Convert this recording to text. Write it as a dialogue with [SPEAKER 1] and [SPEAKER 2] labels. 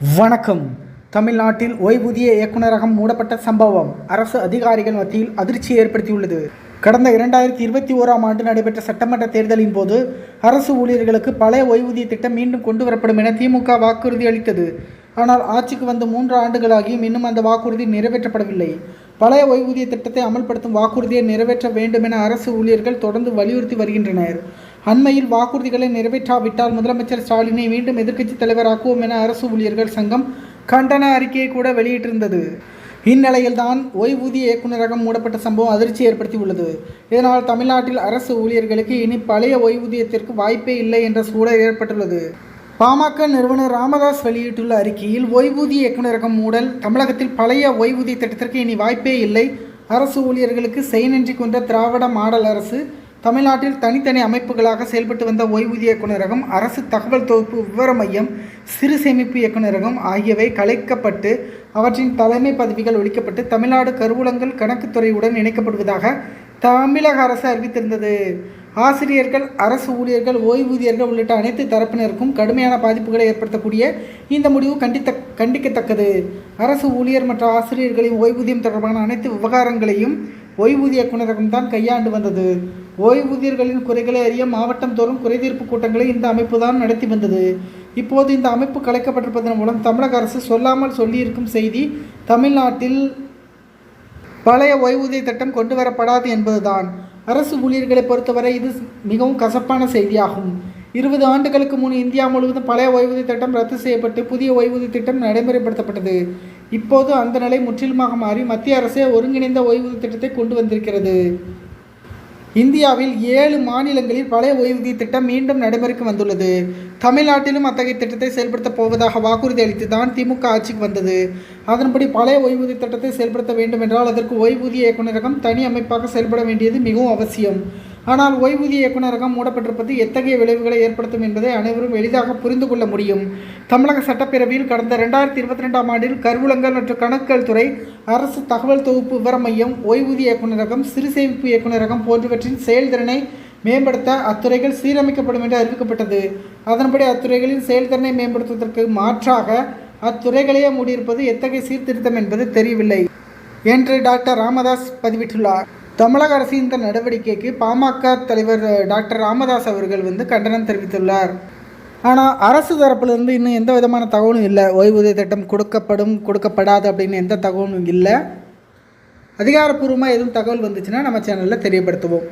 [SPEAKER 1] வணக்கம். தமிழ்நாட்டில் ஓய்வூதிய இயக்குநரகம் மூடப்பட்ட சம்பவம் அரசு அதிகாரிகள் மத்தியில் அதிர்ச்சியை ஏற்படுத்தியுள்ளது. கடந்த இரண்டாயிரத்தி இருபத்தி ஓராம் ஆண்டு நடைபெற்ற சட்டமன்ற தேர்தலின் போது அரசு ஊழியர்களுக்கு பழைய ஓய்வூதிய திட்டம் மீண்டும் கொண்டு வரப்படும் என திமுக வாக்குறுதி அளித்தது. ஆனால் ஆட்சிக்கு வந்து மூன்று ஆண்டுகளாகியும் இன்னும் அந்த வாக்குறுதி நிறைவேற்றப்படவில்லை. பழைய ஓய்வூதிய திட்டத்தை அமல்படுத்தும் வாக்குறுதியை நிறைவேற்ற வேண்டும் என அரசு ஊழியர்கள் தொடர்ந்து வலியுறுத்தி வருகின்றனர். அண்மையில் வாக்குறுதிகளை நிறைவேற்றாவிட்டால் முதலமைச்சர் ஸ்டாலினை மீண்டும் எதிர்க்கட்சித் தலைவராக்குவோம் என அரசு ஊழியர்கள் சங்கம் கண்டன அறிக்கையை கூட வெளியிட்டிருந்தது. இந்நிலையில்தான் ஓய்வூதிய இயக்குநரகம் மூடப்பட்ட சம்பவம் அதிர்ச்சி ஏற்படுத்தியுள்ளது. இதனால் தமிழ்நாட்டில் அரசு ஊழியர்களுக்கு இனி பழைய ஓய்வூதியத்திற்கு வாய்ப்பே இல்லை என்ற சூழல் ஏற்பட்டுள்ளது. பாமக நிறுவனர் ராமதாஸ் வெளியிட்டுள்ள அறிக்கையில் ஓய்வூதிய இயக்குநரகம் மூடல் தமிழகத்தில் பழைய ஓய்வூதிய திட்டத்திற்கு இனி வாய்ப்பே இல்லை. அரசு ஊழியர்களுக்கு செயனின்றி கொண்ட திராவிட மாடல் அரசு தமிழ்நாட்டில் தனித்தனி அமைப்புகளாக செயல்பட்டு வந்த ஓய்வூதிய இயக்குநரகம் அரசு தகவல் தொகுப்பு விவர மையம் சிறு சேமிப்பு இயக்குநரகம் ஆகியவை கலைக்கப்பட்டு அவற்றின் தலைமை பதவிகள் ஒழிக்கப்பட்டு தமிழ்நாடு கருவூலங்கள் கணக்குத்துறையுடன் இணைக்கப்படுவதாக தமிழக அரசு அறிவித்திருந்தது. ஆசிரியர்கள் அரசு ஊழியர்கள் ஓய்வூதியர்கள் உள்ளிட்ட அனைத்து தரப்பினருக்கும் கடுமையான பாதிப்புகளை ஏற்படுத்தக்கூடிய இந்த முடிவு கண்டித்த கண்டிக்கத்தக்கது. அரசு ஊழியர் மற்றும் ஆசிரியர்களின் ஓய்வூதியம் தொடர்பான அனைத்து விவகாரங்களையும் ஓய்வூதிய குணரகம் தான் கையாண்டு வந்தது. ஓய்வூதியர்களின் குறைகளை அறிய மாவட்டம் தோறும் குறைதீர்ப்பு கூட்டங்களை இந்த அமைப்பு தான் நடத்தி வந்தது. இப்போது இந்த அமைப்பு கலைக்கப்பட்டிருப்பதன் மூலம் தமிழக அரசு சொல்லாமல் சொல்லியிருக்கும் செய்தி தமிழ்நாட்டில் பழைய ஓய்வூதிய திட்டம் கொண்டு வரப்படாது என்பதுதான். அரசு ஊழியர்களை பொறுத்தவரை இது மிகவும் கசப்பான செய்தியாகும். இருபது ஆண்டுகளுக்கு முன் இந்தியா முழுவதும் பழைய ஓய்வூதிய திட்டம் ரத்து செய்யப்பட்டு புதிய ஓய்வூதிய திட்டம் நடைமுறைப்படுத்தப்பட்டது. இப்போது அந்த நிலை முற்றிலுமாக மாறி மத்திய அரசே ஒருங்கிணைந்த ஓய்வூதிய திட்டத்தை கொண்டு வந்திருக்கிறது. இந்தியாவில் ஏழு மாநிலங்களில் பழைய ஓய்வூதிய திட்டம் மீண்டும் நடைமுறைக்கு வந்துள்ளது. தமிழ்நாட்டிலும் அத்தகைய திட்டத்தை செயல்படுத்தப் போவதாக வாக்குறுதி அளித்து தான் திமுக ஆட்சிக்கு வந்தது. அதன்படி பழைய ஓய்வூதிய திட்டத்தை செயல்படுத்த வேண்டும் என்றால் அதற்கு ஓய்வூதிய இயக்குநரகம் தனி அமைப்பாக செயல்பட வேண்டியது மிகவும் அவசியம். ஆனால் ஓய்வூதிய இயக்குநரகம் மூடப்பட்டிருப்பது எத்தகைய விளைவுகளை ஏற்படுத்தும் என்பதை அனைவரும் எளிதாக புரிந்து கொள்ள முடியும். தமிழக சட்டப்பேரவையில் கடந்த ரெண்டாயிரத்தி இருபத்தி ரெண்டாம் ஆண்டில் கருவூலங்கள் மற்றும் கணக்குகள் துறை அரசு தகவல் தொகுப்பு விவர மையம் ஓய்வூதிய இயக்குநரகம் சிறு சேமிப்பு இயக்குநரகம் போன்றவற்றின் செயல்திறனை மேம்படுத்த அத்துறைகள் சீரமைக்கப்படும் என்று அறிவிக்கப்பட்டது. அதன்படி அத்துறைகளின் செயல்திறனை மேம்படுத்துவதற்கு மாற்றாக அத்துறைகளையே மூடியிருப்பது எத்தகைய சீர்திருத்தம் என்பது தெரியவில்லை என்று டாக்டர் ராமதாஸ் பதிவிட்டுள்ளார். தமிழக அரசின் இந்த நடவடிக்கைக்கு பாமக தலைவர் டாக்டர் ராமதாஸ் அவர்கள் வந்து கண்டனம் தெரிவித்துள்ளார். ஆனால் அரசு தரப்பிலிருந்து இன்னும் எந்த விதமான தகவலும் இல்லை. ஓய்வூதிய திட்டம் கொடுக்கப்படும் கொடுக்கப்படாது அப்படின்னு எந்த தகவலும் இல்லை. அதிகாரப்பூர்வமாக எதுவும் தகவல் வந்துச்சுன்னா நம்ம சேனலில் தெரியப்படுத்துவோம்.